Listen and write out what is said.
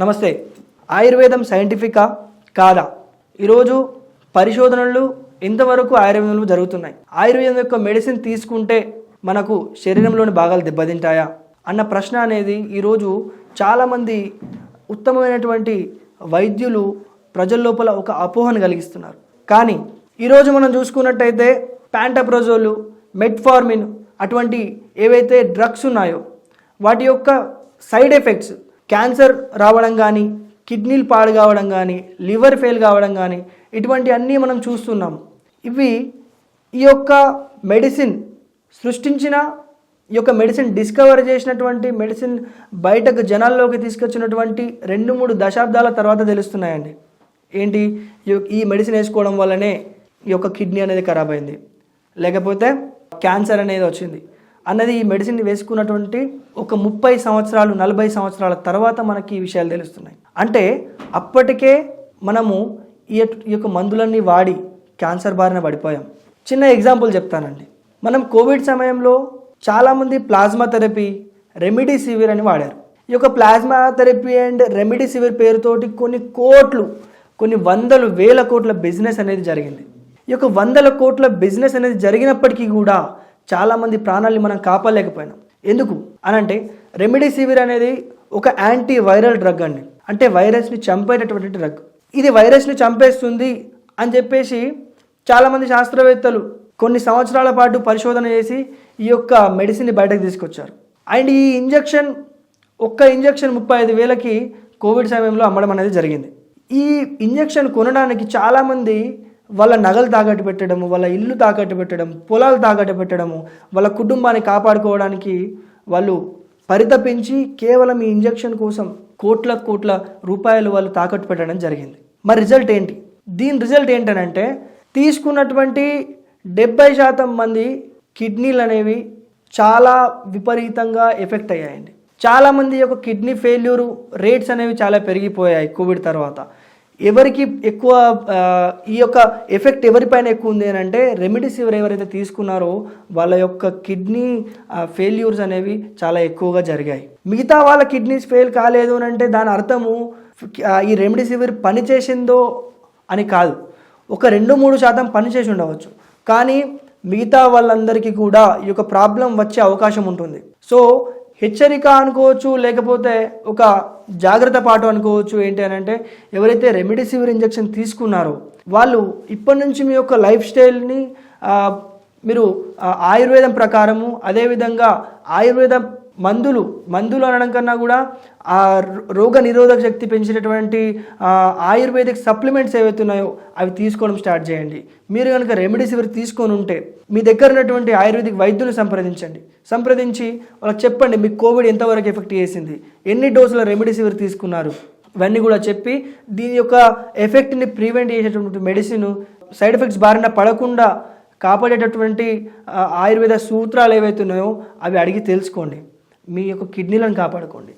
నమస్తే. ఆయుర్వేదం సైంటిఫికా కాదా? ఈరోజు పరిశోధనలు ఇంతవరకు ఆయుర్వేదంలో జరుగుతున్నాయి. ఆయుర్వేదం యొక్క మెడిసిన్ తీసుకుంటే మనకు శరీరంలోని భాగాలు దెబ్బతింటాయా? అన్న ప్రశ్న అనేది ఈరోజు చాలామంది ఉత్తమమైనటువంటి వైద్యులు ప్రజల లోపల ఒక అపోహను కలిగిస్తున్నారు. కానీ ఈరోజు మనం చూసుకున్నట్టయితే ప్యాంటప్రోజోలు మెట్ఫార్మిన్ అటువంటి ఏవైతే డ్రగ్స్ ఉన్నాయో వాటి యొక్క సైడ్ ఎఫెక్ట్స్ క్యాన్సర్ రావడం కానీ కిడ్నీలు పాడు కావడం కానీ లివర్ ఫెయిల్ కావడం కానీ ఇటువంటి అన్నీ మనం చూస్తున్నాం. ఇవి ఈ యొక్క మెడిసిన్ సృష్టించిన ఈ యొక్క మెడిసిన్ డిస్కవర్ చేసినటువంటి మెడిసిన్ బయటకు జనాల్లోకి తీసుకొచ్చినటువంటి రెండు మూడు దశాబ్దాల తర్వాత తెలుస్తున్నాయండి. ఏంటి? ఈ మెడిసిన్ వేసుకోవడం వల్లనే ఈ యొక్క కిడ్నీ అనేది ఖరాబ్ అయింది. లేకపోతే క్యాన్సర్ అనేది వచ్చింది. అన్నది ఈ మెడిసిన్ వేసుకున్నటువంటి ఒక ముప్పై సంవత్సరాలు నలభై సంవత్సరాల తర్వాత మనకి ఈ విషయాలు తెలుస్తున్నాయి. అంటే అప్పటికే మనము ఈ యొక్క- ఈ యొక్క మందులన్నీ వాడి క్యాన్సర్ బారిన పడిపోయాం. చిన్న ఎగ్జాంపుల్ చెప్తానండి. మనం కోవిడ్ సమయంలో చాలామంది ప్లాజ్మా థెరపీ రెమిడిసివిర్ అని వాడారు. ఈ యొక్క ప్లాజ్మా థెరపీ అండ్ రెమిడిసివిర్ పేరుతోటి కొన్ని కోట్లు కొన్ని వందలు వేల కోట్ల బిజినెస్ అనేది జరిగింది. ఈ యొక్క వందల కోట్ల బిజినెస్ అనేది జరిగినప్పటికీ కూడా చాలామంది ప్రాణాలని మనం కాపాడలేకపోయినాం. ఎందుకు? అని అంటే రెమిడీసివిర్ అనేది ఒక యాంటీ వైరల్ డ్రగ్ అండి. అంటే వైరస్ని చంపేటటువంటి డ్రగ్. ఇది వైరస్ని చంపేస్తుంది అని చెప్పేసి చాలామంది శాస్త్రవేత్తలు కొన్ని సంవత్సరాల పాటు పరిశోధన చేసి ఈ యొక్క మెడిసిన్ని బయటకు తీసుకొచ్చారు. అండ్ ఈ ఇంజెక్షన్ ఒక్క ఇంజెక్షన్ ముప్పై ఐదు వేలకి కోవిడ్ సమయంలో అమ్మడం అనేది జరిగింది. ఈ ఇంజెక్షన్ కొనడానికి చాలామంది వాళ్ళ నగలు తాకట్టు పెట్టడము వాళ్ళ ఇల్లు తాకట్టు పెట్టడం పొలాలు తాకట్టు పెట్టడము వాళ్ళ కుటుంబాన్ని కాపాడుకోవడానికి వాళ్ళు పరితపించి కేవలం ఈ ఇంజెక్షన్ కోసం కోట్ల కోట్ల రూపాయలు వాళ్ళు తాకట్టు పెట్టడం జరిగింది. మరి రిజల్ట్ ఏంటి? దీని రిజల్ట్ ఏంటనంటే తీసుకున్నటువంటి డెబ్బై శాతం మంది కిడ్నీలు అనేవి చాలా విపరీతంగా ఎఫెక్ట్ అయ్యాయండి. చాలామంది యొక్క కిడ్నీ ఫెయిల్యూరు రేట్స్ అనేవి చాలా పెరిగిపోయాయి కోవిడ్ తర్వాత. ఎవరికి ఎక్కువ ఈ యొక్క ఎఫెక్ట్ ఎవరిపైన ఎక్కువ ఉంది అని అంటే రెమిడిసివర్ ఎవరైతే తీసుకున్నారో వాళ్ళ యొక్క కిడ్నీ ఫెయిల్యూర్స్ అనేవి చాలా ఎక్కువగా జరిగాయి. మిగతా వాళ్ళ కిడ్నీస్ ఫెయిల్ కాలేదు అని అంటే దాని అర్థము ఈ రెమిడిసివిర్ పనిచేసిందో అని కాదు. ఒక రెండు మూడు శాతం పనిచేసి ఉండవచ్చు. కానీ మిగతా వాళ్ళందరికీ కూడా ఈ యొక్క ప్రాబ్లం వచ్చే అవకాశం ఉంటుంది. సో హెచ్చరిక అనుకోవచ్చు లేకపోతే ఒక జాగ్రత్త పాటు అనుకోవచ్చు ఏంటి అని అంటే ఎవరైతే రెమిడిసివిర్ ఇంజెక్షన్ తీసుకున్నారో వాళ్ళు ఇప్పటి నుంచి మీ యొక్క లైఫ్ స్టైల్ని మీరు ఆయుర్వేదం ప్రకారము అదేవిధంగా ఆయుర్వేద మందులు మందులు అనడం కన్నా కూడా ఆ రో- రోగ నిరోధక శక్తి పెంచేటటువంటి ఆయుర్వేదిక్ సప్లిమెంట్స్ ఏవైతే ఉన్నాయో అవి తీసుకోవడం స్టార్ట్ చేయండి. మీరు కనుక రెమెడీస్ ఇవరు తీసుకొని ఉంటే మీ దగ్గర ఉన్నటువంటి ఆయుర్వేదిక్ వైద్యుని సంప్రదించండి. సంప్రదించి వాళ్ళకి చెప్పండి మీకు కోవిడ్ ఎంతవరకు ఎఫెక్ట్ చేసింది? ఎన్ని డోసుల రెమెడీస్ ఇవరు తీసుకున్నారు? ఇవన్నీ కూడా చెప్పి దీని యొక్క ఎఫెక్ట్ని ప్రివెంట్ చేసేటటువంటి మెడిసిన్ సైడ్ ఎఫెక్ట్స్ బారిన పడకుండా కాపాడేటటువంటి ఆయుర్వేద సూత్రాలు ఏవైతే ఉన్నాయో అవి అడిగి తెలుసుకోండి. మీ యొక్క కిడ్నీలను కాపాడుకోండి.